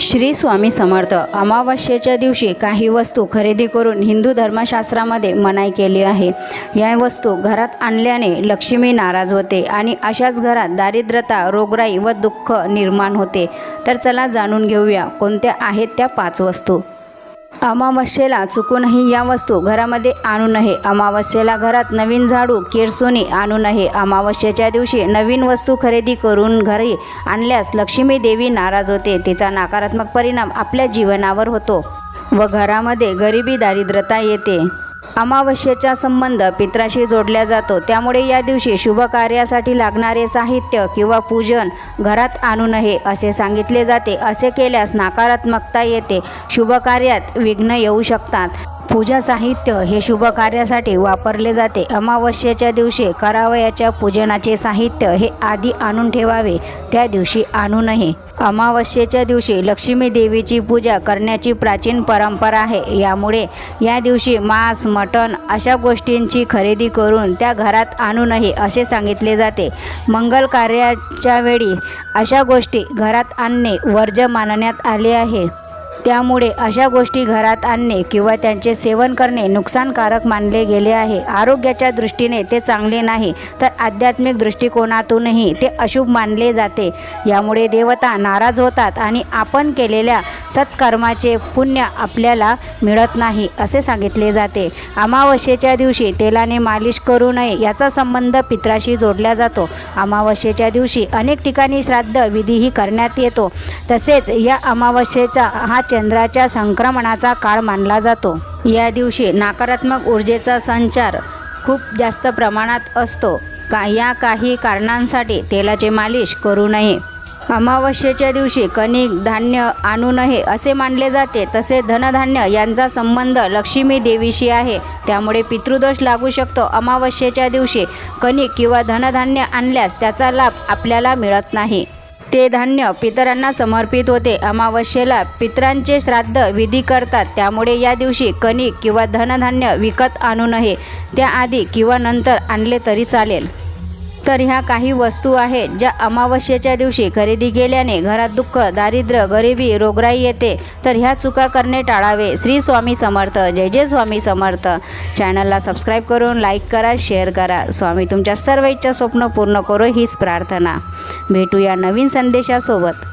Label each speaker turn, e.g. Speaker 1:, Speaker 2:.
Speaker 1: श्री स्वामी समर्थ अमावस्येच्या दिवशी काही वस्तू खरेदी करून हिंदू धर्मशास्त्रामध्ये मनाई केली आहे. या वस्तू घरात आणल्याने लक्ष्मी नाराज होते आणि अशाच घरात दारिद्रता रोगराई व दुःख निर्माण होते. तर चला जाणून घेऊया कोणत्या आहेत त्या पाच वस्तू. अमावस्येला चुकूनही या वस्तू घरामध्ये आणू नये. अमावस्येला घरात नवीन झाडू केरसोनी आणू नये. अमावस्येच्या दिवशी नवीन वस्तू खरेदी करून घरी आणल्यास लक्ष्मी देवी नाराज होते. तिचा नकारात्मक परिणाम आपल्या जीवनावर होतो व घरामध्ये गरिबी दारिद्रता येते. अमावस्येचा संबंध पित्राशी जोडल्या जातो. त्यामुळे या दिवशी शुभ कार्यासाठी लागणारे साहित्य किंवा पूजन घरात आणू नये असे सांगितले जाते. असे केल्यास नकारात्मकता येते. शुभ कार्यात विघ्न येऊ शकतात. पूजा साहित्य हे शुभ कार्यासाठी वापरले जाते. अमावस्येच्या दिवशी करावयाच्या पूजनाचे साहित्य हे आधी आणून ठेवावे. त्या दिवशी आणू नये. अमावस्येच्या दिवशी लक्ष्मी देवीची पूजा करण्याची प्राचीन परंपरा आहे. यामुळे या दिवशी मांस मटण अशा गोष्टींची खरेदी करून त्या घरात आणू नये असे सांगितले जाते. मंगल कार्याच्या वेळी अशा गोष्टी घरात आणणे वर्ज मानण्यात आले आहे. त्यामुळे अशा गोष्टी घरात आणणे किंवा त्यांचे सेवन करणे नुकसानकारक मानले गेले आहे. आरोग्याच्या दृष्टीने ते चांगले नाही तर आध्यात्मिक दृष्टिकोनातूनही ते अशुभ मानले जाते. यामुळे देवता नाराज होतात आणि आपण केलेल्या सत्कर्माचे पुण्य आपल्याला मिळत नाही असे सांगितले जाते. अमावस्येच्या दिवशी तेलाने मालिश करू नये याचा संबंध पित्राशी जोडला जातो. अमावस्येच्या दिवशी अनेक ठिकाणी श्राद्ध विधीही करण्यात येतो. तसेच या अमावस्येचा हा चंद्राच्या संक्रमणाचा काळ मानला जातो. या दिवशी नकारात्मक ऊर्जेचा संचार खूप जास्त प्रमाणात असतो. का या काही कारणांसाठी तेलाचे मालिश करू नये. अमावस्येच्या दिवशी कणिक धान्य आणू नये असे मानले जाते तसे धनधान्य यांचा संबंध लक्ष्मी देवीशी आहे. त्यामुळे पितृदोष लागू शकतो. अमावस्येच्या दिवशी कणिक किंवा धनधान्य आणल्यास त्याचा लाभ आपल्याला मिळत नाही. ते धान्य पितरांना समर्पित होते. अमावस्येला पितरांचे श्राद्ध विधी करतात. त्यामुळे या दिवशी कणिक किंवा धनधान्य विकत आणू नये. त्याआधी किंवा नंतर आणले तरी चालेल. तर ह्या काही वस्तू आहेत ज्या अमावस्येच्या दिवशी खरेदी केल्याने घरात दुःख दारिद्र्य गरिबी रोगराई येते. तर ह्या चुका करणे टाळावे. श्री स्वामी समर्थ. जय जय स्वामी समर्थ. चॅनलला सबस्क्राईब करून लाईक करा शेअर करा. स्वामी तुमच्या सर्व इच्छा स्वप्न पूर्ण करो हीच प्रार्थना. भेटूया नवीन संदेशासोबत.